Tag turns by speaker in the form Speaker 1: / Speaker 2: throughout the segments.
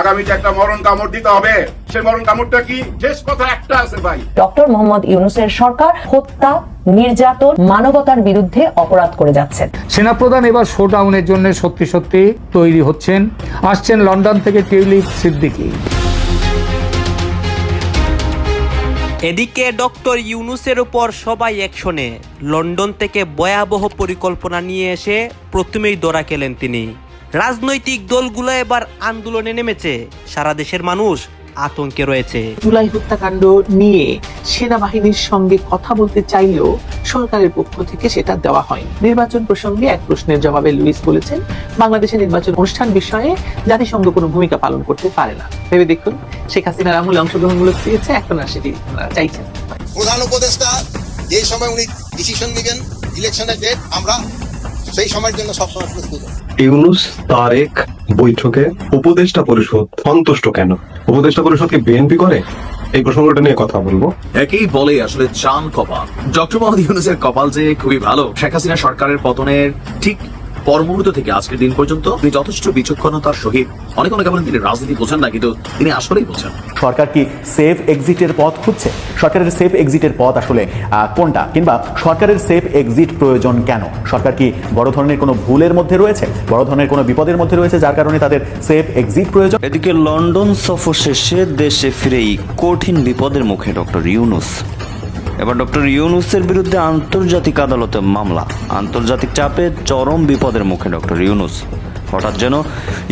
Speaker 1: আগামীতে একটা মরণ কামড় দিতে হবে। সে মরণ কামড়টা কি? শেষ কথা একটা আছে ভাই।
Speaker 2: ডক্টর মোহাম্মদ ইউনুসের সরকার হত্যা নির্যাতন মানবতার বিরুদ্ধে অপরাধ করে যাচ্ছেন।
Speaker 3: সেনাপ্রধান এবার শোডাউনের জন্য সত্যি সত্যি তৈরি হচ্ছেন। আসছেন লন্ডন থেকে টিউলিপ সিদ্দিকী।
Speaker 4: এদিকে ডক্টর ইউনুসের উপর সবাই একশনে। লন্ডন থেকে ভয়াবহ পরিকল্পনা নিয়ে এসে প্রথমেই দৌড়া খেলেন তিনি। রাজনৈতিক দলগুলো এবার আন্দোলনে নেমেছে। সারা দেশের মানুষ আতঙ্কে রয়েছে।
Speaker 5: জুলাই হত্যাকাণ্ড নিয়ে সেনাবাহিনীর সঙ্গে কথা বলতে চাইলেও সরকারের পক্ষ থেকে সেটা দেওয়া হয় নির্বাচন প্রসঙ্গে এক প্রশ্নের জবাবে লুইস বলেছেন বাংলাদেশের নির্বাচন অনুষ্ঠান বিষয়ে জাতিসংঘ কোনো ভূমিকা পালন করতে পারে না। ভেবে দেখুন শেখ হাসিনার আমলে অংশগ্রহণমূলক চেয়েছে এখন আর সেটি চাইছেন।
Speaker 6: প্রধান উপদেষ্টা যে সময় উনি ডিসিশন নেবেন ইলেকশনের ডেট আমরা সেই সময়ের জন্য সবসময় প্রস্তুত।
Speaker 7: ইউনুস তারেক বৈঠকে উপদেষ্টা পরিষদ সন্তুষ্ট কেন? উপদেষ্টা পরিষদ কি বিএনপি করে? এই প্রসঙ্গটা নিয়ে কথা বলব।
Speaker 8: একেই বলে আসলে চান কপাল। ডক্টর মোহাম্মদ ইউনুসের কপাল যে খুবই ভালো। শেখ হাসিনা সরকারের পতনের ঠিক পর মুহূর্ত থেকে আজকের দিন পর্যন্ত তিনি যথেষ্ট বিচক্ষণতার সহিত অনেক অনেকে বলেন তিনি রাজনীতি বোঝেন না কিন্তু তিনি আসলেই বোঝেন।
Speaker 9: সরকার কি সেফ এক্সিটের পথ খুঁজছে? সরকারের সেফ এক্সিটের পথ আসলে কোনটা? কিংবা সরকারের সেফ এক্সিট প্রয়োজন কেন? সরকার কি বড় ধরনের কোনো ভুলের মধ্যে রয়েছে? বড় ধরনের কোনো বিপদের মধ্যে রয়েছে যার কারণে তাদের সেফ এক্সিট প্রয়োজন?
Speaker 10: এদিকে লন্ডন সফর শেষে দেশে ফিরেই কঠিন বিপদের মুখে ডক্টর ইউনুস। এবার ডক্টর ইউনুসের বিরুদ্ধে আন্তর্জাতিক আদালতে মামলা। আন্তর্জাতিক চাপে চরম বিপদের মুখে ডক্টর ইউনুস। হঠাৎ যেন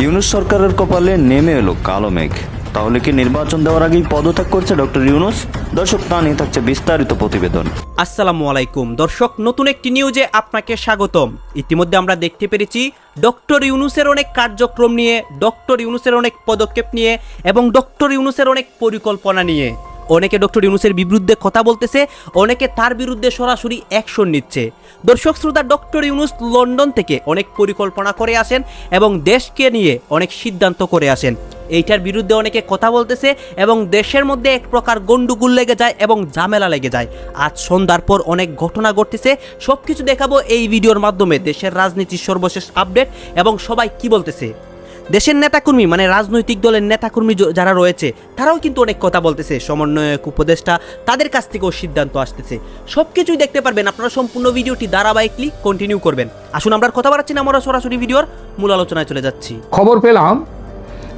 Speaker 10: ইউনুস সরকারের কপালে নেমে এলো কালো মেঘ। তাহলে কি নির্বাচন দেওয়ার আগেই পদত্যাগ করছে ডক্টর ইউনুস? দর্শক, তা নিয়ে থাকছে বিস্তারিত প্রতিবেদন।
Speaker 4: আসসালামু আলাইকুম। দর্শক, নতুন একটি নিউজে আপনাকে স্বাগতম। ইতিমধ্যে আমরা দেখতে পেরেছি, ডক্টর ইউনুসের অনেক কার্যক্রম নিয়ে, ডক্টর ইউনুসের অনেক পদক্ষেপ নিয়ে এবং ডক্টর ইউনুসের অনেক পরিকল্পনা নিয়ে। অনেকে ডক্টর ইউনুসের বিরুদ্ধে কথা বলতেছে, অনেকে তার বিরুদ্ধে সরাসরি অ্যাকশন নিচ্ছে। দর্শক শ্রোতা, ডক্টর ইউনুস লন্ডন থেকে অনেক পরিকল্পনা করে আসেন এবং দেশকে নিয়ে অনেক সিদ্ধান্ত করে আসেন। এইটার বিরুদ্ধে অনেকে কথা বলতেছে এবং দেশের মধ্যে এক প্রকার গন্ডুগুল লেগে যায় এবং ঝামেলা লেগে যায়। আজ সন্ধ্যার পর অনেক ঘটনা ঘটতেছে সব কিছু দেখাবো এই ভিডিওর মাধ্যমে দেশের রাজনীতির সর্বশেষ আপডেট এবং সবাই কি বলতেছে। দেশের নেতাকর্মী মানে রাজনৈতিক দলের নেতাকর্মী যারা রয়েছে, তারাও কিন্তু অনেক কথা বলতেছে। সমন্বয়ক, উপদেষ্টা, তাদের কাছ থেকেও সিদ্ধান্ত আসতেছে। সব কিছুই দেখতে পারবেন। আপনারা সম্পূর্ণ ভিডিওটি ধারাবাহিকলি কন্টিনিউ করবেন। আসুন, আমরা কথা বাড়াচ্ছি না। আমরা সরাসরি ভিডিওর মূল আলোচনায় চলে যাচ্ছি।
Speaker 3: খবর পেলাম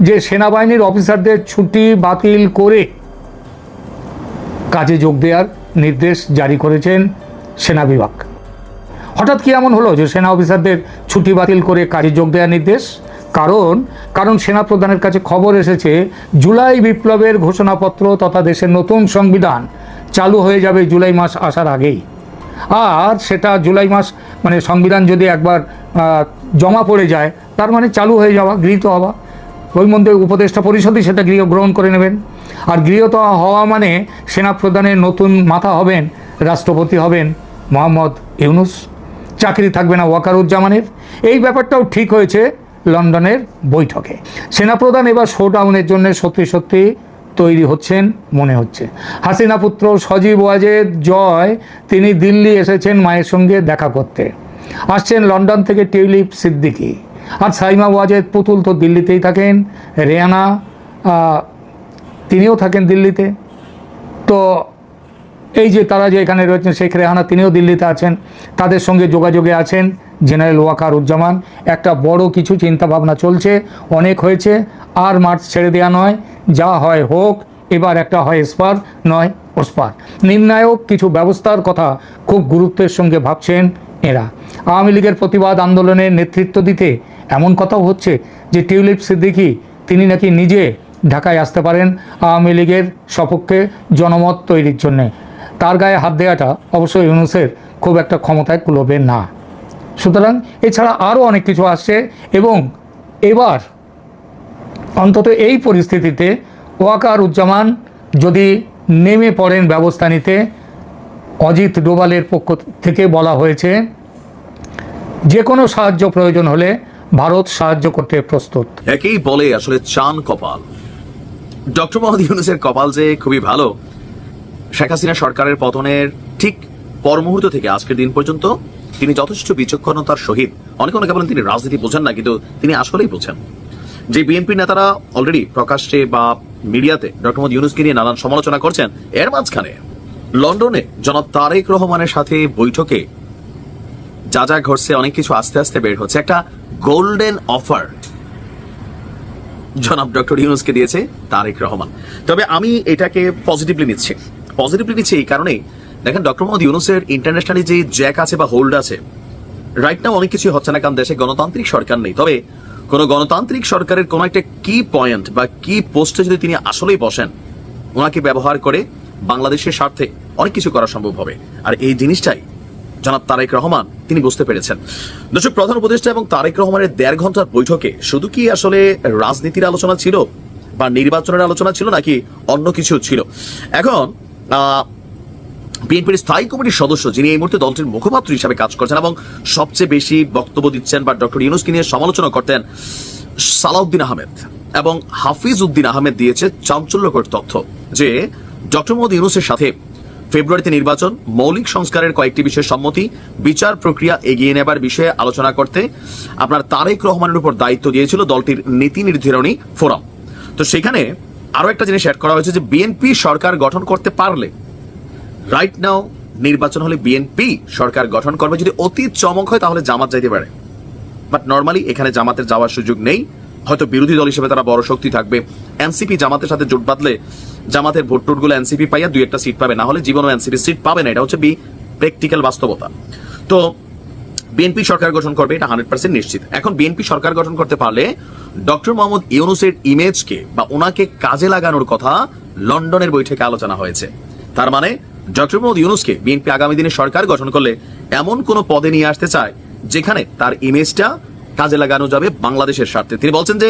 Speaker 3: যে সেনাবাহিনীর অফিসারদের ছুটি বাতিল করে কাজে যোগ দেওয়ার নির্দেশ জারি করেছেন সেনা বিভাগ। হঠাৎ কি এমন হলো যে সেনা অফিসারদের ছুটি বাতিল করে কাজে যোগ দেওয়ার নির্দেশ? কারণ কারণ সেনা প্রধানের কাছে খবর এসেছে, জুলাই বিপ্লবের ঘোষণাপত্র তথা দেশের নতুন সংবিধান চালু হয়ে যাবে জুলাই মাস আসার আগেই। আর সেটা জুলাই মাস মানে সংবিধান যদি একবার জমা পড়ে যায়, তার মানে চালু হয়ে যাওয়া, গৃহীত হওয়া। ওই মধ্যে উপদেষ্টা পরিষদই সেটা গৃহ গ্রহণ করে নেবেন। আর গৃহীত হওয়া মানে সেনা প্রধানের নতুন মাথা হবেন, রাষ্ট্রপতি হবেন মোহাম্মদ ইউনুস। চাকরি থাকবে না ওয়াকারুজ্জামানের। এই ব্যাপারটাও ঠিক হয়েছে। লন্ডনের বৈঠকে। সেনাপ্রধান এবার শোডাউনের জন্য সত্যি সত্যি তৈরি হচ্ছেন মনে হচ্ছে। হাসিনা পুত্র সজীব ওয়াজেদ জয়, তিনি দিল্লি এসেছেন মায়ের সঙ্গে দেখা করতে। আসছেন লন্ডন থেকে টিউলিপ সিদ্দিকী। আর সাইমা ওয়াজেদ পুতুল তো দিল্লিতেই থাকেন, রেয়ানা তিনিও থাকেন দিল্লিতে। তো এই যে তারা যে এখানে রয়েছেন শেখ রেহানা, তিনিও দিল্লিতে আছেন। তাদের সঙ্গে যোগাযোগে আছেন জেনারেল ওয়াকার উজ্জামান একটা বড় কিছু চিন্তাভাবনা চলছে, অনেক হয়েছে, আর মার্চ ছেড়ে দেওয়া নয়। যা হয় হোক, এবার একটা হয় স্পার নয় ওস্পার। নির্ণায়ক কিছু ব্যবস্থার কথা খুব গুরুত্বের সঙ্গে ভাবছেন এরা। আওয়ামী লীগের প্রতিবাদ আন্দোলনের নেতৃত্ব দিতে এমন কথাও হচ্ছে যে টিউলিপ সিদ্দিকি, তিনি নাকি নিজে ঢাকায় আসতে পারেন আওয়ামী লীগের সপক্ষে জনমত তৈরির জন্যে। তার গায়ে হাত দেওয়াটা অবশ্যই ইউনুসের খুব একটা ক্ষমতায় কুলবে না। সুতরাং এছাড়া আরও অনেক কিছু আসছে এবং এবার অন্তত এই পরিস্থিতিতে ওয়াকার উজ্জামান যদি নেমে পড়েন ব্যবস্থা নিতে, অজিত ডোভালের পক্ষ থেকে বলা হয়েছে, যে কোনো সাহায্য প্রয়োজন হলে ভারত সাহায্য করতে প্রস্তুত।
Speaker 8: একেই বলে আসলে চান কপাল। ডক্টর মোহাম্মদ ইউনুসের কপাল যে খুবই ভালো শেখ হাসিনা সরকারের পতনের ঠিক পর মুহূর্ত থেকে আজকের দিন পর্যন্ত তিনি যথেষ্ট বিচক্ষণতার সহিত, অনেক অনেকে বলেন তিনি রাজনীতি বোঝেন না, কিন্তু তিনি আসলেই বোঝেন। যে বিএনপি নেতারা অলরেডি প্রকাশ্যে বা মিডিয়াতে ডক্টর মোহাম্মদ ইউনুসকে নিয়ে নানান সমালোচনা করছেন, এর মাঝখানে লন্ডনে জনাব তারেক রহমানের সাথে বৈঠকে যা যা ঘটছে, অনেক কিছু আস্তে আস্তে বের হচ্ছে। একটা গোল্ডেন অফার জনাব ডক্টর ইউনুসকে দিয়েছে তারেক রহমান। তবে আমি এটাকে পজিটিভলি নিচ্ছি। পজিটিভলি নিচ্ছি এই কারণেই। দেখেন ডক্টর মোহাম্মদ ইউনুসের ইন্টারন্যাশনালি যে জ্যাক আছে বা হোল্ড আছে রাইট নাও অনেক কিছু হচ্ছে না, কারণ দেশে গণতান্ত্রিক সরকার নেই। তবে কোন গণতান্ত্রিক সরকারের কোন একটা কি পয়েন্ট বা কি পোস্টে যদি তিনি আসলেই বসেন, ওনাকে ব্যবহার করে বাংলাদেশের স্বার্থে অনেক কিছু করা সম্ভব হবে। আর এই জিনিসটাই জনাব তারেক রহমান তিনি বুঝতে পেরেছেন। দর্শক, প্রধান উপদেষ্টা এবং তারেক রহমানের দেড় ঘণ্টার বৈঠকে শুধু কি আসলে রাজনীতির আলোচনা ছিল বা নির্বাচনের আলোচনা ছিল নাকি অন্য কিছু ছিল? এখন বিএনপির স্থায়ী কমিটির সদস্য যিনি এই মুহূর্তে দলটির মুখপাত্র হিসাবে কাজ করছেন এবং সবচেয়ে বেশি বক্তব্য দিচ্ছেন বা ডক্টর ইউনুসকে নিয়ে সমালোচনা করতেন সালাউদ্দিন আহমেদ এবং হাফিজ উদ্দিন আহমেদ দিয়েছে চাঞ্চল্যকর তথ্য যে ডক্টর মোহাম্মদ ইউনুসের সাথে ফেব্রুয়ারিতে নির্বাচন, মৌলিক সংস্কারের কয়েকটি বিষয়ে সম্মতি, বিচার প্রক্রিয়া এগিয়ে নেবার বিষয়ে আলোচনা করতে আপনার তারেক রহমানের উপর দায়িত্ব দিয়েছিল দলটির নীতি নির্ধারণী ফোরাম। তো সেখানে আরও একটা জিনিস অ্যাড করা হয়েছে যে বিএনপি সরকার গঠন করতে পারলে রাইট নাও নির্বাচন হলে বিএনপি সরকার গঠন করবে। যদি অতি চমক হয় তাহলে জামাত যাইতে পারে। বাট নর্মালি এখানে জামাতের যাওয়ার সুযোগ নেই। হয়তো বিরোধী দল হিসেবে তারা বড় শক্তি থাকবে। এনসিপি জামাতের সাথে জোট বাঁধলে জামাতের ভোট টোটগুলো এনসিপি পাইয়া দুই একটা সিট পাবে। না হলে জীবনও এনসিপি সিট পাবে না। এটা হচ্ছে বি প্র্যাকটিক্যাল বাস্তবতা। তো বিএনপি সরকার গঠন করবে এটা হান্ড্রেড পার্সেন্ট নিশ্চিত। এখন বিএনপি সরকার গঠন করতে পারলে ডক্টর মোহাম্মদ ইউনুসের ইমেজকে বা ওনাকে কাজে লাগানোর কথা লন্ডনের বৈঠকে আলোচনা হয়েছে। তার মানে ডক্টর মোহাম্মদ ইউনুসকে বিএনপি আগামী দিনে সরকার গঠন করলে এমন কোন পদে নিয়ে আসতে চায় যেখানে তার ইমেজটা কাজে লাগানো যাবে বাংলাদেশের স্বার্থে। তিনি বলছেন যে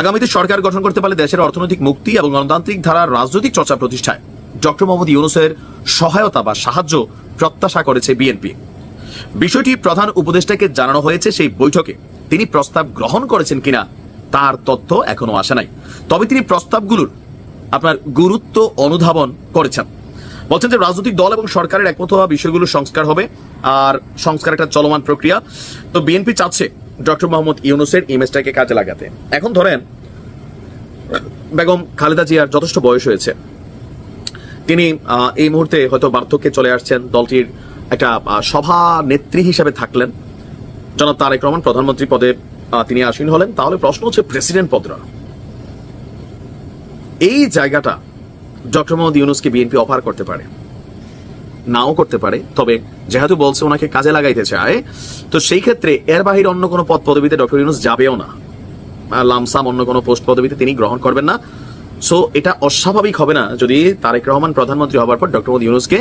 Speaker 8: আগামীতে সরকার গঠন করতে পারলে দেশের অর্থনৈতিক মুক্তি এবং গণতান্ত্রিক ধারার রাজনৈতিক চর্চা প্রতিষ্ঠায় ডক্টর মোহাম্মদ ইউনুসের সহায়তা বা সাহায্য প্রত্যাশা করেছে বিএনপি। বিষয়টি প্রধান উপদেষ্টাকে জানানো হয়েছে সেই বৈঠকে। তিনি প্রস্তাব গ্রহণ করেছেন কিনা, তার তথ্য এখনও আসে নাই। তবে তিনি প্রস্তাবগুলোর আপনার গুরুত্ব অনুধাবন করেছেন। বলছেন যে রাজনৈতিক দল এবং সরকারের একমত হওয়া বিষয়গুলো সংস্কার হবে আর সংস্কার একটা চলমান প্রক্রিয়া। তো বিএনপি চাচ্ছে ডক্টর মোহাম্মদ ইউনুসের ইমেজটাকে কাজে লাগাতে। এখন ধরেন, বেগম খালেদা জিয়ার যথেষ্ট বয়স হয়েছে। তিনি এই মুহূর্তে হয়তো বার্ধক্যে চলে আসছেন, দলটির একটা সভা নেত্রী হিসেবে থাকলেন। জনাব তারেক রহমান প্রধানমন্ত্রী পদে তিনি আসীন হলেন। তাহলে প্রশ্ন হচ্ছে প্রেসিডেন্ট পদরা। এই জায়গাটা ডক্টর মোহাম্মদ ইউনুসকে বিএনপি অফার করতে পারে, নাও করতে পারে। তবে যেহেতু বলছে ওনাকে কাজে লাগাইতে চায়, তো সেই ক্ষেত্রে এর বাহিরে অন্য কোনো পদ পদবিতে ডক্টর ইউনুস যাবেও না। লামসাম অন্য কোনো পোস্ট পদবিতে তিনি গ্রহণ করবেন না। সো এটা অস্বাভাবিক হবে না যদি তারেক রহমান প্রধানমন্ত্রী হবার পর ডক্টর মোদী ইউনুসকে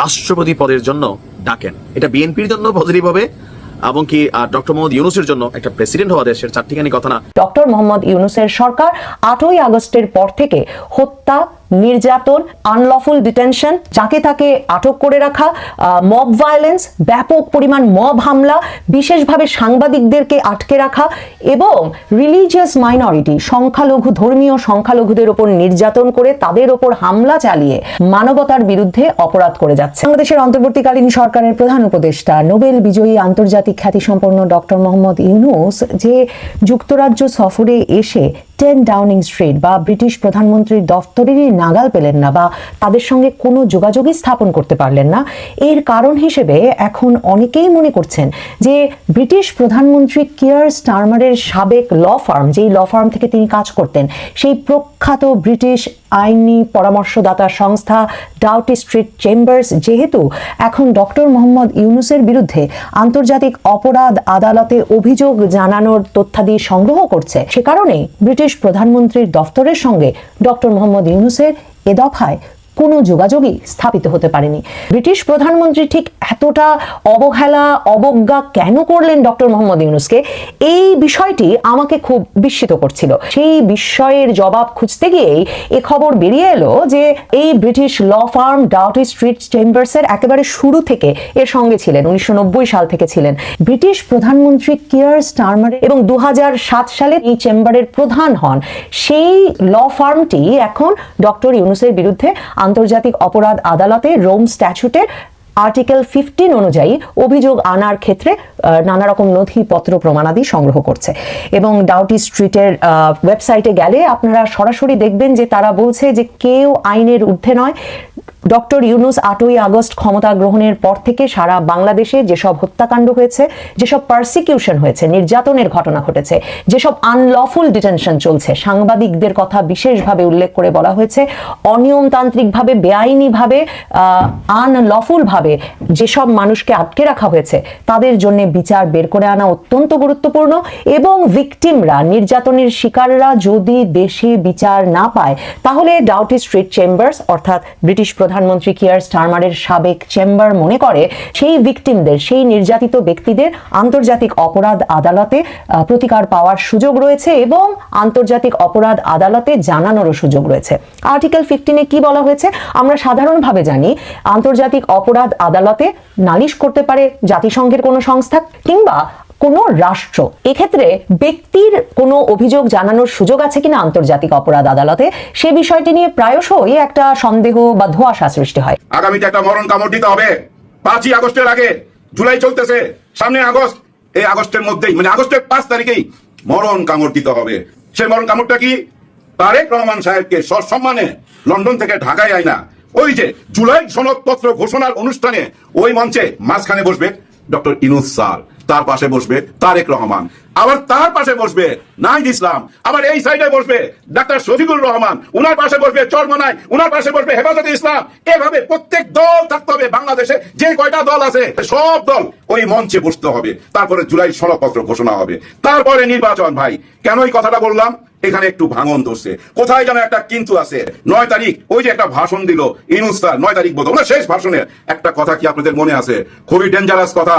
Speaker 8: রাষ্ট্রপতি পদের জন্য ডাকেন। এটা বিএনপির জন্য পজিটিভ হবে, এবং কি ডক্টর মোহাম্মদ ইউনুসের জন্য একটা প্রেসিডেন্ট হওয়া দেশের চারটিখানি কথা না।
Speaker 2: ডক্টর মোহাম্মদ ইউনুসের সরকার আটই আগস্টের পর থেকে হত্যা নির্যাতন আনলফুল ডিটেনশন যাকে তাকে আটক করে রাখা মব ভায়োলেন্স ব্যাপক পরিমাণ মব হামলা, বিশেষভাবে সাংবাদিকদেরকে আটকে রাখা এবং রিলিজিয়াস মাইনরিটি সংখ্যালঘু, ধর্মীয় সংখ্যালঘুদের ওপর নির্যাতন করে তাদের ওপর হামলা চালিয়ে মানবতার বিরুদ্ধে অপরাধ করে যাচ্ছে। বাংলাদেশের অন্তর্বর্তীকালীন সরকারের প্রধান উপদেষ্টা, নোবেল বিজয়ী আন্তর্জাতিক খ্যাতিসম্পন্ন ডক্টর মোহাম্মদ ইউনুস যে যুক্তরাজ্য সফরে এসে টেন ডাউনিং স্ট্রিট বা ব্রিটিশ প্রধানমন্ত্রীর দফতরেরই নাগাল পেলেন না বা তাদের সঙ্গে কোনো যোগাযোগই স্থাপন করতে পারলেন না। এর কারণ হিসেবে এখন অনেকেই মনে করছেন যে ব্রিটিশ প্রধানমন্ত্রী কিয়ার স্টারমারের সাবেক ল ফার্ম, যেই ল ফার্ম থেকে তিনি কাজ করতেন, সেই প্রখ্যাত ব্রিটিশ আইনি পরামর্শদাতা সংস্থা ডাউটি স্ট্রিট চেম্বার্স যেহেতু এখন ডক্টর মোহাম্মদ ইউনুসের বিরুদ্ধে আন্তর্জাতিক অপরাধ আদালতে অভিযোগ জানানোর তথ্যাদি সংগ্রহ করছে, সে কারণেই ব্রিটিশ প্রধানমন্ত্রীর দফতরের সঙ্গে ডক্টর মোহাম্মদ ইউনুসের এ দফায় কোনো যোগাযোগই স্থাপিত হতে পারেনি। ব্রিটিশ প্রধানমন্ত্রী ঠিক এতটা অবহেলা, অবজ্ঞা কেন করলেন ডক্টর মোহাম্মদ ইউনুসকে? এই বিষয়টি আমাকে খুব বিস্মিত করছিল। সেই বিস্ময়ের জবাব খুঁজতে গিয়েই এ খবর বেরিয়ে এলো যে এই British law firm Doughty Street চেম্বার্সের একেবারে শুরু থেকে এর সঙ্গে ছিলেন, উনিশশো নব্বই সাল থেকে ছিলেন। ব্রিটিশ প্রধানমন্ত্রী কিয়ার স্টারমার এবং দু হাজার সাত সালে এই চেম্বারের প্রধান হন। সেই ল ফার্মটি এখন ডক্টর ইউনুসের বিরুদ্ধে আন্তর্জাতিক অপরাধ আদালতে রোম স্ট্যাচুটের আর্টিকেল ফিফটিন অনুযায়ী অভিযোগ আনার ক্ষেত্রে নানা রকম নথিপত্র প্রমাণাদি সংগ্রহ করছে। এবং ডাউটি স্ট্রিটের ওয়েবসাইটে গেলে আপনারা সরাসরি দেখবেন যে তারা বলছে যে কেউ আইনের ঊর্ধ্বে নয়। ডক্টর ইউনুস আটই আগস্ট ক্ষমতা গ্রহণের পর থেকে সারা বাংলাদেশে যেসব হত্যাকাণ্ড হয়েছে, যেসব পারসিকিউশন হয়েছে, নির্যাতনের ঘটনা ঘটেছে, যেসব আনলফুল ডিটেনশন চলছে, সাংবাদিকদের কথা বিশেষভাবে উল্লেখ করে বলা হয়েছে, অনিয়মতান্ত্রিকভাবে, বেআইনিভাবে আনলফুলভাবে যেসব মানুষকে আটকে রাখা হয়েছে, তাদের জন্য বিচার বের করে আনা অত্যন্ত গুরুত্বপূর্ণ এবং ভিকটিমরা নির্যাতনের শিকাররা যদি দেশে বিচার না পায়, তাহলে ডাউটি স্ট্রিট চেম্বার্স অর্থাৎ ব্রিটিশ প্রধানমন্ত্রী কিয়ার স্টারমারের সাবেক চেম্বার মনে করে, সেই ভিকটিমদের সেই নির্যাতিত ব্যক্তিদের আন্তর্জাতিক অপরাধ আদালতে প্রতিকার পাওয়ার সুযোগ রয়েছে এবং আন্তর্জাতিক অপরাধ আদালতে জানানোরও সুযোগ রয়েছে। আর্টিকেল ফিফটিনে কি বলা হয়েছে? আমরা সাধারণভাবে জানি, আন্তর্জাতিক অপরাধ আদালতে নালিশ করতে পারে জাতিসংঘের কোনো সংস্থা কিংবা কোনো রাষ্ট্র। এক্ষেত্রে ব্যক্তির কোনো অভিযোগ জানানোর সুযোগ আছে কিনা আন্তর্জাতিক অপরাধ আদালতে? সে বিষয়টি নিয়ে প্রায়শই একটা সন্দেহ বা ধোঁয়াশা সৃষ্টি হয়।
Speaker 1: আগামীতে একটা মরণ কামড় দিতে হবে। পাঁচই আগস্টের আগে জুলাই চলতেছে। সামনে আগস্ট। এই আগস্টের মধ্যেই মানে আগস্টের পাঁচ তারিখেই মরণ কামড় দিতে হবে। সেই মরণ কামড়টা কি? তারেক রহমান সাহেবকে সসম্মানে লন্ডন থেকে ঢাকায় আয় না ওই যে জুলাই সনদপত্র ঘোষণার অনুষ্ঠানে ওই মঞ্চে মাঝখানে বসবে ডক্টর ইনুস স্যার তার পাশে বসবে তারেক রহমান। আবার তার পাশে বসবে নাইদ ইসলাম। আবার এই সাইডে বসবে ডাক্তার শফিকুর রহমান। উনার পাশে বসবে চরমনাই। উনার পাশে বসবে হেফাজতে ইসলাম। এভাবে প্রত্যেক দল থাকতে হবে বাংলাদেশে। যে কয়টা দল আছে, সব দল ওই মঞ্চে বসতে হবে। তারপরে জুলাই সনদপত্র ঘোষণা হবে। তারপরে নির্বাচন ভাই। কেন এই কথাটা বললাম? এখানে একটু ভাঙন ধরছে। কোথায় যেন একটা কিন্তু আছে। নয় তারিখ, ওই যে একটা ভাষণ দিল ইনুস স্যার। নয় তারিখ বোধ ওনার শেষ ভাষণের একটা কথা কি আপনাদের মনে আছে? খুবই ডেঞ্জারাস কথা।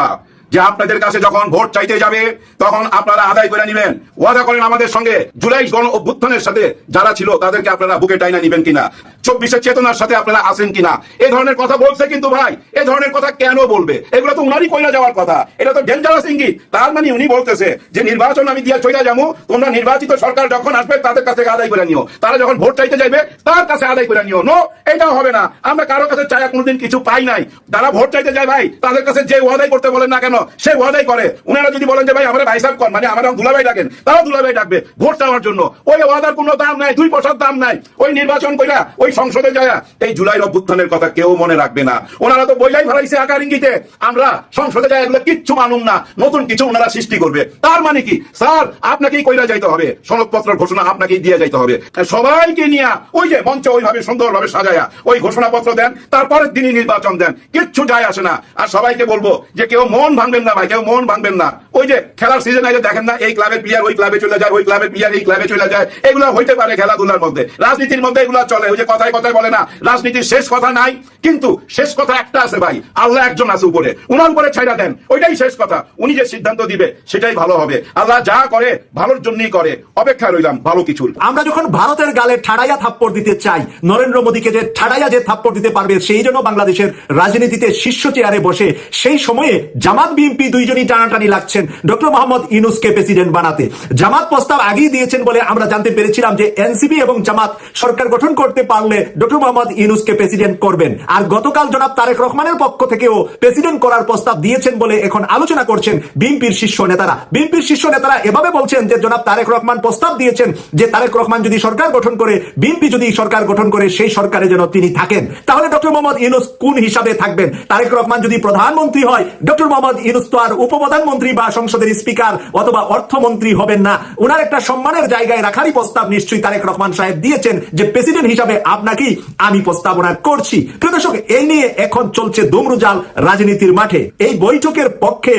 Speaker 1: যে আপনাদের কাছে যখন ভোট চাইতে যাবে, তখন আপনারা আদায় করে নেবেন। ওয়াদা করেন আমাদের সঙ্গে জুলাই গণ অভ্যুত্থানের সাথে যারা ছিল, তাদেরকে আপনারা বুকে টাইনা নিবেন কিনা? চব্বিশের চেতনার সাথে আপনারা আসেন কিনা? এই ধরনের কথা বলছে কিন্তু ভাই এই ধরনের কথা কেন বলবে? এগুলো তো উনারই কইলা যাওয়ার কথা। এটা তো ডেঞ্জারাস ইঙ্গিত। তার মানে উনি বলতেছে যে, নির্বাচন আমি দিয়া চলে যাব তোমরা নির্বাচিত সরকার যখন আসবে, তাদের কাছে আদায় করে নিও। তারা যখন ভোট চাইতে যাবে তার কাছে আদায় করে নিও। নো, এটাও হবে না। আমরা কারও কাছে চাইয়া কোনোদিন কিছু পাই নাই। যারা ভোট চাইতে যায় ভাই, তাদের কাছে যে ওয়াদাই করতে বলেন না কেন? সে ওয়াদাই করে। উনারা যদি বলেন যে, ভাই, আমরা সাহেব কর মানে আমরা দুলাভাই ডাকেন তারাও দুলাভাই ডাকবে ভোট চাওয়ার জন্য। ওই ওয়াদার কোনো দাম নাই, দুই পয়সার দাম নাই। ওই নির্বাচন কইরা, ওই সংসদে যায় এই জুলাই অভ্যুত্থানের কথা কেউ মনে রাখবে না। ওনারা তো বইলাই ফেলাইছে আকার ইঙ্গিতে। আমরা সংসদে যায় এগুলো কিচ্ছু মানুন না। নতুন কিছু ওনারা সৃষ্টি করবে। তার মানে কি? স্যার, আপনাকেই কইরা যাইতে হবে। সনদপত্র ঘোষণা আপনাকেই দিয়ে যাইতে হবে। সবাইকে নিয়ে ওই যে মঞ্চ ওইভাবে সুন্দরভাবে সাজায়া, ওই ঘোষণাপত্র দেন, তারপরের দিনই নির্বাচন দেন। কিচ্ছু যায় আসে না। আর সবাইকে বলব যে, কেউ মন ভাঙবেন না ভাই, কেউ মন ভাঙবেন না। ওই যে খেলার সিজন আইলে দেখেন না, এই ক্লাবের প্লেয়ার ওই ক্লাবে চলে যায়, ওই ক্লাবের প্লেয়ার এই ক্লাবে চলে যায়। এগুলো হইতে পারে খেলাধুলার মধ্যে। রাজনীতির মধ্যে এগুলো চলে, ওই যে কথায় কথায় বলে না, রাজনীতির শেষ কথা নাই, কিন্তু শেষ কথা একটা আছে ভাই, আল্লাহ একজন আছে উপরে। উনার উপরে ছাইরা দেন, ওইটাই শেষ কথা। উনি যে সিদ্ধান্ত দিবে, সেটাই ভালো হবে। আল্লাহ যা করে, ভালোর জন্যই করে। অপেক্ষা রইলাম, ভালো কিছুর।
Speaker 11: আমরা যখন ভারতের গালে ঠাড়াইয়া থাপ্পড় দিতে চাই, নরেন্দ্র মোদীকে যে ঠাড়াইয়া যে থাপ্পড় দিতে পারবে, সেই জন্য বাংলাদেশের রাজনীতিতে শীর্ষ চেয়ারে বসে, সেই সময়ে জামাত বিএনপি দুইজনই টানাটানি লাগছেন। ডক্টর মোহাম্মদ ইনুসকে প্রেসিডেন্ট বানাতে। জামাত প্রস্তাব আগেই দিয়েছেন বলে আমরা জানতে পেরেছিলাম যে এনসিপি এবং জামাত সরকার গঠন করতে পারলে ডক্টর মোহাম্মদ ইনুসকে প্রেসিডেন্ট করবেন। আর গতকাল জনাব তারেক রহমানের পক্ষ থেকেও প্রেসিডেন্ট করার প্রস্তাব দিয়েছেন বলে এখন আলোচনা করছেন বিএনপির শীর্ষ নেতারা। বিএনপির শীর্ষ নেতারা এভাবে বলছেন যে জনাব তারেক রহমান প্রস্তাব দিয়েছেন যে তারেক রহমান যদি সরকার গঠন করে, বিএনপি যদি সরকার গঠন করে, সেই সরকারে যেন তিনি থাকেন। তাহলে ডক্টর মোহাম্মদ ইউনুস কোন হিসাবে থাকবেন? তারেক রহমান যদি প্রধানমন্ত্রী হয়, ডক্টর মোহাম্মদ ইউনুস উপপ্রধানমন্ত্রী বা সংসদের স্পিকার অথবা অর্থমন্ত্রী হবেন না। ওনার একটা সম্মানের জায়গায় রাখারই প্রস্তাব নিশ্চয়ই তারেক রহমান সাহেব দিয়েছেন যে প্রেসিডেন্ট হিসাবে আপনাকেই আমি প্রস্তাবনা করছি। প্রিয় এই নিয়ে এখন চলছে দুমরুজাল রাজনীতির মাঠে। এই বৈঠকের পক্ষে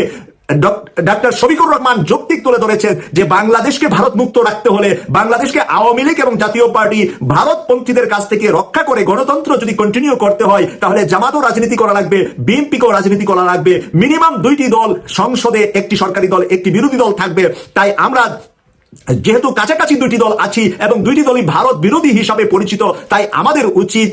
Speaker 11: ডাক্তার শফিকুর রহমান যৌক্তিক তুলে ধরেছেন যে বাংলাদেশকে ভারত মুক্ত রাখতে হলে বাংলাদেশকে আওয়ামী লীগ এবং জাতীয় পার্টি ভারতপন্থীদের কাছ থেকে রক্ষা করে গণতন্ত্র যদি কন্টিনিউ করতে হয়, তাহলে জামাতও রাজনীতি করা লাগবে, বিএনপিকেও রাজনীতি করা লাগবে। মিনিমাম দুইটি দল, সংসদে একটি সরকারি দল, একটি বিরোধী দল থাকবে। তাই আমরা যেহেতু কাছাকাছি দুইটি দল আছি এবং দুইটি দলই ভারত বিরোধী হিসাবে পরিচিত, তাই আমাদের উচিত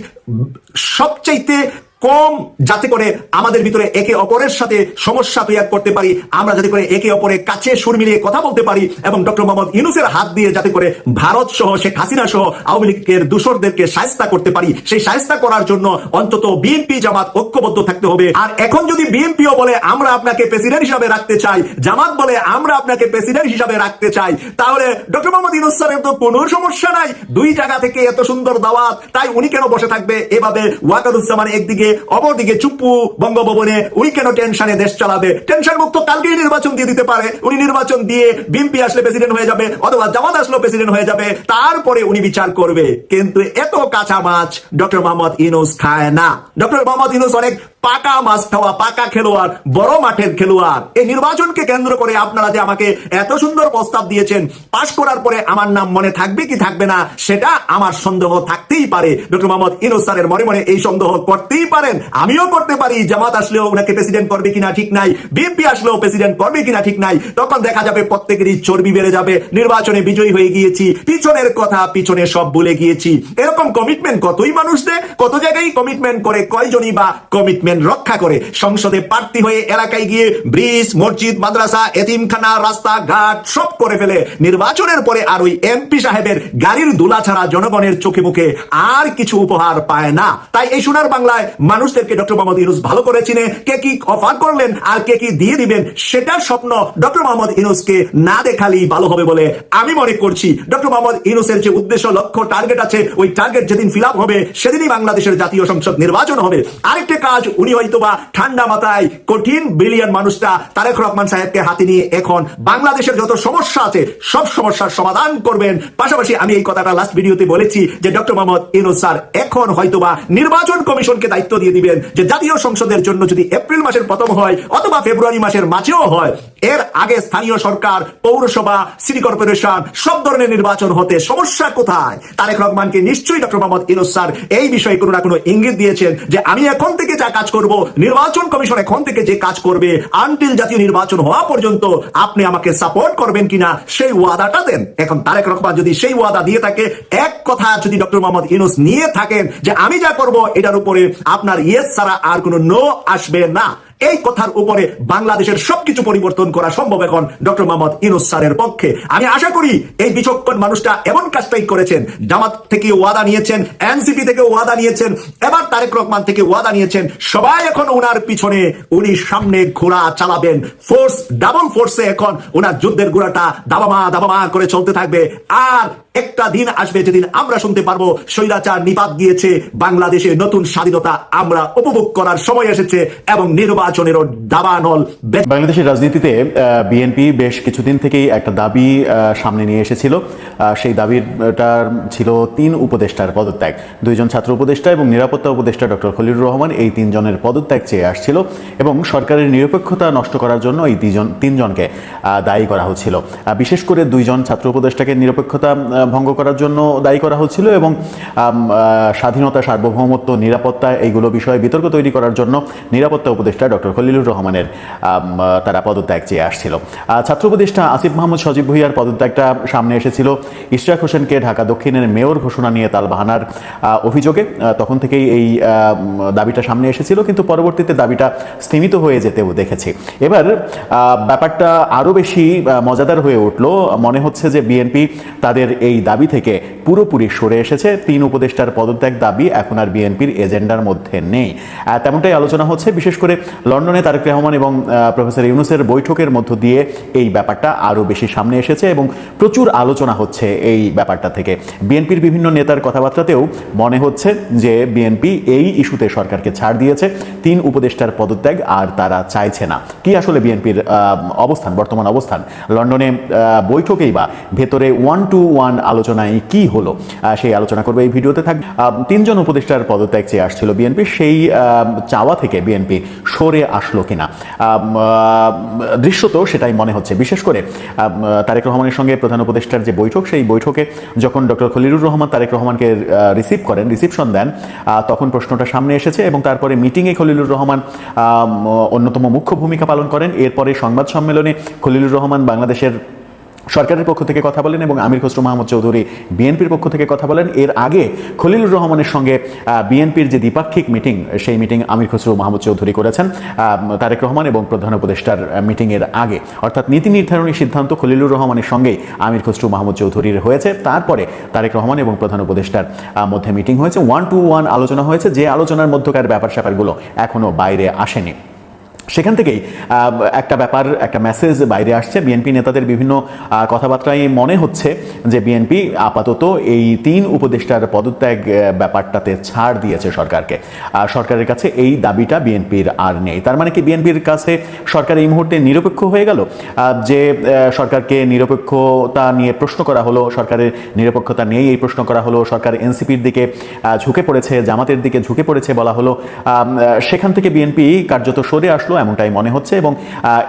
Speaker 11: সবচাইতে কম, যাতে করে আমাদের ভিতরে একে অপরের সাথে সমস্যা তৈরি করতে পারি। আমরা যাতে করে একে অপরের কাছে সুর মিলিয়ে কথা বলতে পারি এবং ডক্টর মোহাম্মদ ইউনুসের হাত দিয়ে যাতে করে ভারত সহ, শেখ হাসিনা সহ, আওয়ামী লীগের দূষরদেরকে সায়স্তা করতে পারি। সেই সায়স্তা করার জন্য অন্তত বিএনপি জামাত ঐক্যবদ্ধ থাকতে হবে। আর এখন যদি বিএনপিও বলে, আমরা আপনাকে প্রেসিডেন্ট হিসাবে রাখতে চাই। জামাত বলে, আমরা আপনাকে প্রেসিডেন্ট হিসাবে রাখতে চাই। তাহলে ডক্টর মোহাম্মদ ইউনুস স্যারের তো কোনো সমস্যা নাই। দুই জায়গা থেকে এত সুন্দর দাওয়াত। তাই উনি কেন বসে থাকবে? এভাবে ওয়াকারুজ্জামান একদিকে অপরদিকে চুপ্পু বঙ্গভবনে উনি কেন টেনশনে দেশ চালাবে? টেনশন মুক্ত কালকেই নির্বাচন দিয়ে দিতে পারে। উনি নির্বাচন দিয়ে বিএনপি আসলে প্রেসিডেন্ট হয়ে যাবে অথবা জামাত আসলো প্রেসিডেন্ট হয়ে যাবে। তারপরে উনি বিচার করবে। কিন্তু এত কাঁচা মাছ ডক্টর মোহাম্মদ ইনুস খায় না। ডক্টর মোহাম্মদ ইনুস অনেক পাকা মাছ খাওয়া, পাকা খেলোয়াড়, বড় মাঠের খেলোয়াড়। এই নির্বাচনকে কেন্দ্র করে আপনারা যে আমাকে এত সুন্দর প্রস্তাব দিয়েছেন, পাশ করার পরে আমার নাম মনে থাকবে কি থাকবে না, সেটা আমার সন্দেহ থাকতেই পারে। ডক্টর মোহাম্মদ ইনুস স্যারের মনে মনে এই সন্দেহ করতেই পারেন। আমিও করতে পারি, জামাত আসলেও ওনাকে প্রেসিডেন্ট করবে কিনা ঠিক নাই বিএনপি আসলেও প্রেসিডেন্ট করবে কিনা ঠিক নাই, তখন দেখা যাবে প্রত্যেকেরই চর্বি বেড়ে যাবে। নির্বাচনে বিজয়ী হয়ে গিয়েছি, পিছনের কথা পিছনে সব ভুলে গিয়েছি। এরকম কমিটমেন্ট কতই মানুষ দেয়? কত জায়গায় কমিটমেন্ট করে, কয়জনই বা কমিটমেন্ট রক্ষা করে সংসদে প্রার্থী হয়ে এলাকায় গিয়ে ব্রিজ, মসজিদ, মাদ্রাসা, এতিমখানা রাস্তা ঘাট সব করে ফেলে। নির্বাচনের পরে আর ওই এমপি সাহেবের গাড়ির দুলা ছাড়া জনগণের চোখে মুখে আর কিছু উপহার পায় না। তাই এই সোনার বাংলায় মানুষদেরকে ডক্টর মোহাম্মদ ইউনুস ভালো করে চিনে, কে কি অফার করলেন আর কে কি দিয়ে দিবেন সেটার স্বপ্ন ডক্টর মোহাম্মদ ইউনুসকে না দেখালেই ভালো হবে বলে আমি মনে করছি। ডক্টর মোহাম্মদ ইউনুসের যে উদ্দেশ্য, লক্ষ্য টার্গেট আছে, ওই টার্গেট যেদিন ফিল হবে, সেদিনই বাংলাদেশের জাতীয় সংসদ নির্বাচন হবে। আরেকটা কাজ উনি হয়তোবা ঠান্ডা মাথায় কঠিন ব্রিলিয়ান মানুষটা, তারেক রহমান সাহেবকে হাতে নিয়ে এখন বাংলাদেশের যত সমস্যা আছে, সব সমস্যার সমাধান করবেন। পাশাপাশি আমি এই কথাটা লাস্ট ভিডিওতে বলেছি যে ডক্টর মোহাম্মদ ইউনুস স্যার এখন হয়তোবা নির্বাচন কমিশনকে দায়িত্ব দিয়ে দিবেন যে জাতীয় সংসদের জন্য যদি এপ্রিল মাসের প্রথম হয় অথবা ফেব্রুয়ারি মাসের মাঝেও হয়, এর আগে স্থানীয় সরকার, পৌরসভা সিটি কর্পোরেশন সব ধরনের নির্বাচন হতে সমস্যা কোথায়? তারেক রহমানকে নিশ্চয়ই ডক্টর মোহাম্মদ ইউনুস স্যার এই বিষয়ে কোনো না কোনো ইঙ্গিত দিয়েছেন যে আমি এখন থেকে যা কাজ করব। নির্বাচন কমিশন এখন থেকে যে কাজ করবে আনটিল জাতীয় নির্বাচন হওয়া পর্যন্ত আপনি আমাকে সাপোর্ট করবেন কিনা, সেই ওয়াদাটা দেন। এখন তারেক রহমান যদি সেই ওয়াদা দিয়ে থাকে, এক কথা যদি ডক্টর মোহাম্মদ ইউনুস নিয়ে থাকেন যে আমি যা করব, এটার উপরে আপনার ইয়েস ছাড়া আর কোনো নো আসবে না। এই কথার উপরে বাংলাদেশের সবকিছু পরিবর্তন করা সম্ভব এখন ডক্টর মোহাম্মদ ইনুস স্যারের পক্ষে। আমি আশা করি এই বিচক্ষণ মানুষটা এমন কাজটাই করেছেন। জামাত থেকে ওয়াদা নিয়েছেন, এনসিপি থেকে ওয়াদা নিয়েছেন, এবার তারেক রহমান থেকে ওয়াদা নিয়েছেন। সবাই এখন ওনার পিছনে, উনি সামনে ঘোড়া চালাবেন। ফোর্স, ডাবল ফোর্সে এখন ওনার যুদ্ধের ঘোড়াটা দাবামা দাবামা করে চলতে থাকবে। আর একটা দিন আসবে যেদিন আমরা শুনতে পারব স্বৈরাচার নিপাত গিয়েছে বাংলাদেশে নতুন স্বাধীনতা আমরা উপভোগ করার সময় এসেছে এবং নির্বাচনেরও দাবানল
Speaker 9: বাংলাদেশের রাজনীতিতে বিএনপি বেশ কিছুদিন থেকেই একটা দাবি সামনে নিয়ে এসেছিল। সেই দাবিটার ছিল তিন উপদেষ্টার পদত্যাগ। দুইজন ছাত্র উপদেষ্টা এবং নিরাপত্তা উপদেষ্টা ডক্টর খলিলুর রহমান এই তিনজনের পদত্যাগ চেয়ে আসছিল এবং সরকারের নিরপেক্ষতা নষ্ট করার জন্য এই তিনজন তিনজনকে দায়ী করা হচ্ছিল। বিশেষ করে দুইজন ছাত্র উপদেষ্টাকে নিরপেক্ষতা ভঙ্গ করার জন্য দায়ী করা হচ্ছিল এবং স্বাধীনতা সার্বভৌমত্ব নিরাপত্তা এইগুলো বিষয়ে বিতর্ক তৈরি করার জন্য নিরাপত্তা উপদেষ্টা ডক্টর খলিলুর রহমানের তারা পদত্যাগ চেয়ে আসছিল। ছাত্র উপদেষ্টা আসিফ মাহমুদ সজীব ভুইয়ার পদত্যাগটা সামনে এসেছিল। ইশরাক হোসেনকে ঢাকা দক্ষিণের মেয়র ঘোষণা নিয়ে তালবাহানার আহ, অভিযোগে তখন থেকেই এই দাবিটা সামনে এসেছিল কিন্তু পরবর্তীতে দাবিটা স্থিমিত হয়ে যেতেও দেখেছি। এবার ব্যাপারটা আরও বেশি মজাদার হয়ে উঠল। মনে হচ্ছে যে বিএনপি তাদের এই দাবি থেকে পুরোপুরি সরে এসেছে তিন উপদেষ্টার পদত্যাগ দাবি এখন আর বিএনপির এজেন্ডার মধ্যে নেই। তেমনটাই আলোচনা হচ্ছে, বিশেষ করে লন্ডনে তারেক রহমান এবং প্রফেসর ইউনুসের বৈঠকের মধ্য দিয়ে এই ব্যাপারটা আরও বেশি সামনে এসেছে এবং প্রচুর আলোচনা হচ্ছে এই ব্যাপারটা থেকে। বিএনপির বিভিন্ন নেতার কথাবার্তাতেও মনে হচ্ছে যে বিএনপি এই ইস্যুতে সরকারকে ছাড় দিয়েছে, তিন উপদেষ্টার পদত্যাগ আর তারা চাইছে না। কি আসলে বিএনপির অবস্থান, বর্তমান অবস্থান? লন্ডনে বৈঠকেই বা ভেতরে ওয়ান টু ওয়ান আলোচনায় কি হলো? সেই আলোচনা করবে এই ভিডিওতে আহ, তিনজন উপদেষ্টার পদত্যাগ চেয়ে আসছিল বিএনপি। সেই চাওয়া থেকে বিএনপি সরে আসলো কিনা? দৃশ্যত সেটাই মনে হচ্ছে। বিশেষ করে তারেক রহমানের সঙ্গে প্রধান উপদেষ্টার যে বৈঠক সেই বৈঠকে যখন ডক্টর খলিলুর রহমান তারেক রহমানকে রিসিভ করেন রিসিপশন দেন তখন প্রশ্নটা সামনে এসেছে এবং তারপরে মিটিংয়ে খলিলুর রহমান অন্যতম মুখ্য ভূমিকা পালন করেন। এরপরে সংবাদ সম্মেলনে খলিলুর রহমান বাংলাদেশের সরকারের পক্ষ থেকে কথা বলেন এবং আমির খসরু মাহমুদ চৌধুরী বিএনপির পক্ষ থেকে কথা বলেন। এর আগে খলিলুর রহমানের সঙ্গে বিএনপির যে দ্বিপাক্ষিক মিটিং, সেই মিটিং আমির খসরু মাহমুদ চৌধুরী করেছেন তারেক রহমান এবং প্রধান উপদেষ্টার মিটিংয়ের আগে। অর্থাৎ নীতি নির্ধারণী সিদ্ধান্ত খলিলুর রহমানের সঙ্গেই আমির খসরু মাহমুদ চৌধুরীর হয়েছে। তারপরে তারেক রহমান এবং প্রধান উপদেষ্টার মধ্যে মিটিং হয়েছে। ওয়ান টু ওয়ান আলোচনা হয়েছে। যে আলোচনার মধ্যকার ব্যাপার স্যাপারগুলো এখনও বাইরে আসেনি। সেখান থেকেই একটা ব্যাপার, একটা মেসেজ বাইরে আসছে। বিএনপি নেতাদের বিভিন্ন কথাবার্তায় মনে হচ্ছে যে বিএনপি আপাতত এই তিন উপদেষ্টার পদত্যাগ ব্যাপারটাতে ছাড় দিয়েছে সরকারকে। আর সরকারের কাছে এই দাবিটা বিএনপির আর নেই। তার মানে কি বিএনপির কাছে সরকার এই মুহূর্তে নিরপেক্ষ হয়ে গেল? যে সরকারকে নিরপেক্ষতা নিয়ে প্রশ্ন করা হলো, সরকারের নিরপেক্ষতা নেই এই প্রশ্ন করা হলো, সরকার এনসিপির দিকে ঝুঁকে পড়েছে, জামাতের দিকে ঝুঁকে পড়েছে বলা হলো সেখান থেকে বিএনপি কার্যত সরে আসলো। এমনটাই মনে হচ্ছে এবং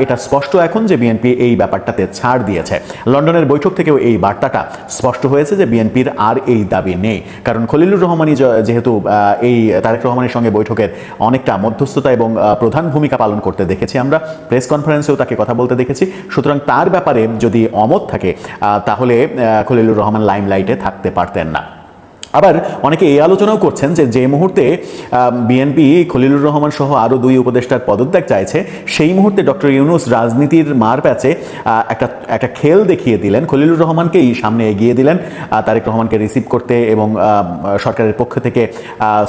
Speaker 9: এটা স্পষ্ট এখন যে বিএনপি এই ব্যাপারটাতে ছাড় দিয়েছে। লন্ডনের বৈঠক থেকেও এই বার্তাটা স্পষ্ট হয়েছে যে বিএনপির আর এই দাবি নেই। কারণ খলিলুর রহমানই যেহেতু এই তারেক রহমানের সঙ্গে বৈঠকের অনেকটা মধ্যস্থতা এবং প্রধান ভূমিকা পালন করতে দেখেছি আমরা। প্রেস কনফারেন্সেও তাকে কথা বলতে দেখেছি। সুতরাং তার ব্যাপারে যদি অমত থাকে তাহলে খলিলুর রহমান লাইমলাইটে থাকতে পারতেন না। আবার অনেকে এই আলোচনাও করছেন যে যে মুহূর্তে বিএনপি খলিলুর রহমান সহ আরও দুই উপদেষ্টার পদত্যাগ চাইছে, সেই মুহূর্তে ডক্টর ইউনুস রাজনীতির মার প্যাচে একটা একটা খেল দেখিয়ে দিলেন। খলিলুর রহমানকেই সামনে এগিয়ে দিলেন তারেক রহমানকে রিসিভ করতে এবং সরকারের পক্ষ থেকে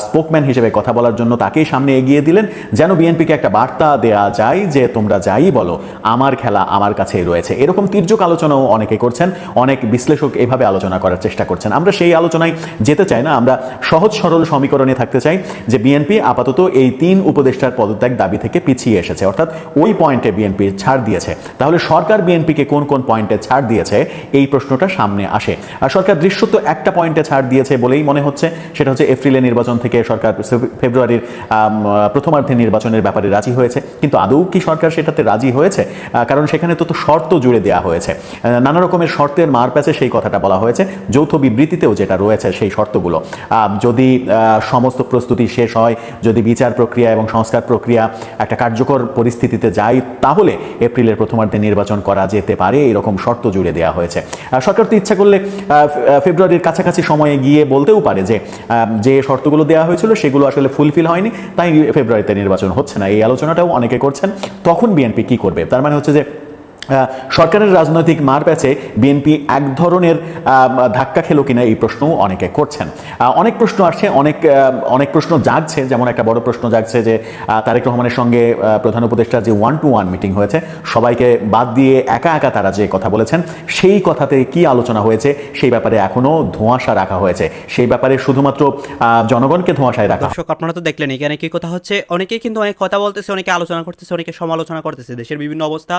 Speaker 9: স্পোকম্যান হিসেবে কথা বলার জন্য তাকেই সামনে এগিয়ে দিলেন। যেন বিএনপিকে একটা বার্তা দেয়া যায় যে, তোমরা যাই বলো, আমার খেলা আমার কাছেই রয়েছে। এরকম তির্যক আলোচনাও অনেকে করছেন, অনেক বিশ্লেষক এভাবে আলোচনা করার চেষ্টা করছেন। আমরা সেই আলোচনায় যেতে চাই না, আমরা সহজ সরল সমীকরণে থাকতে চাই যে বিএনপি আপাতত এই তিন উপদেষ্টার পদত্যাগ দাবি থেকে পিছিয়ে এসেছে। অর্থাৎ ওই পয়েন্টে বিএনপি ছাড় দিয়েছে। তাহলে সরকার বিএনপিকে কোন কোন পয়েন্টে ছাড় দিয়েছে? এই প্রশ্নটা সামনে আসে। আর সরকার দৃশ্যত একটা পয়েন্টে ছাড় দিয়েছে বলেই মনে হচ্ছে। সেটা হচ্ছে এপ্রিলে নির্বাচন থেকে সরকার ফেব্রুয়ারির প্রথমার্ধে নির্বাচনের ব্যাপারে রাজি হয়েছে। কিন্তু আদৌ কি সরকার সেটাতে রাজি হয়েছে? কারণ সেখানে তো তো শর্ত জুড়ে দেওয়া হয়েছে। নানা রকমের শর্তের মার প্যাচে সেই কথাটা বলা হয়েছে। যৌথ বিবৃতিতেও যেটা রয়েছে সেই শর্তগুলো। যদি সমস্ত প্রস্তুতি শেষ হয়, যদি বিচার প্রক্রিয়া এবং সংস্কার প্রক্রিয়া একটা কার্যকর পরিস্থিতিতে যায়, তাহলে এপ্রিলের প্রথমার্ধে নির্বাচন করা যেতে পারে, এরকম শর্ত জুড়ে দেওয়া হয়েছে। সরকার তো ইচ্ছা করলে ফেব্রুয়ারির কাছাকাছি সময়ে গিয়ে বলতেও পারে যে যে শর্তগুলো দেওয়া হয়েছিল সেগুলো আসলে ফুলফিল হয়নি, তাই ফেব্রুয়ারিতে নির্বাচন হচ্ছে না। এই আলোচনাটাও অনেকে করছেন। তখন বিএনপি কি করবে? তার মানে হচ্ছে যে সরকারের রাজনৈতিক মার প্যাচে বিএনপি এক ধরনের ধাক্কা খেলো কিনা এই প্রশ্নও অনেকে করছেন। অনেক প্রশ্ন আসছে, অনেক অনেক প্রশ্ন জাগছে। যেমন একটা বড় প্রশ্ন জাগছে যে তারেক রহমানের সঙ্গে প্রধান উপদেষ্টার যে ওয়ান টু ওয়ান মিটিং হয়েছে, সবাইকে বাদ দিয়ে একা একা তারা যে কথা বলেছেন, সেই কথাতে কি আলোচনা হয়েছে, সেই ব্যাপারে এখনও ধোঁয়াশা রাখা হয়েছে। সেই ব্যাপারে শুধুমাত্র জনগণকে ধোঁয়াশায় রাখা।
Speaker 4: দর্শক, আপনারা তো দেখলেন, এখানে কি কথা হচ্ছে, অনেকেই কিন্তু অনেক কথা বলতেছে, অনেকে আলোচনা করতেছে, অনেকে সমালোচনা করতেছে, দেশের বিভিন্ন অবস্থা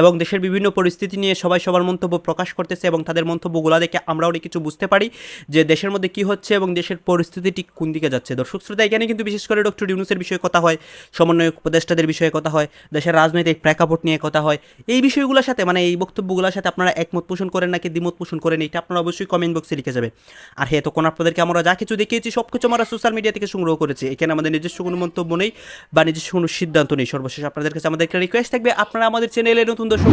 Speaker 4: এবং দেশের বিভিন্ন পরিস্থিতি নিয়ে সবাই সবার মন্তব্য প্রকাশ করতেছে এবং তাদের মন্তব্যগুলো দেখে আমরা অনেক কিছু বুঝতে পারি যে দেশের মধ্যে কি হচ্ছে এবং দেশের পরিস্থিতি ঠিক কোন দিকে যাচ্ছে। দর্শক শ্রোতা, এখানে কিন্তু বিশেষ করে ডক্টর ইউনুসের বিষয়ে কথা হয়, সমন্বয়ক উপদেষ্টাদের বিষয়ে কথা হয়, দেশের রাজনৈতিক প্রেক্ষাপট নিয়ে কথা হয়। এই বিষয়গুলোর সাথে মানে এই বক্তব্যগুলোর সাথে আপনারা একমত পোষণ করেন নাকি দ্বিমত পোষণ করেন, এটা আপনারা অবশ্যই কমেন্ট বক্সে লিখে যাবেন। আর হ্যাঁ তখন আপনাদেরকে আমরা যা কিছু দেখিয়েছি সব কিছু আমরা সোশ্যাল মিডিয়া থেকে সংগ্রহ করেছি। এখানে আমাদের নিজস্ব কোনো মন্তব্য নেই বা নিজস্ব কোনো সিদ্ধান্ত নেই। সর্বশেষ আপনাদের কাছে আমাদের একটা রিকোয়েস্ট থাকবে, আপনারা আমাদের চ্যানেলে নতুন দর্শক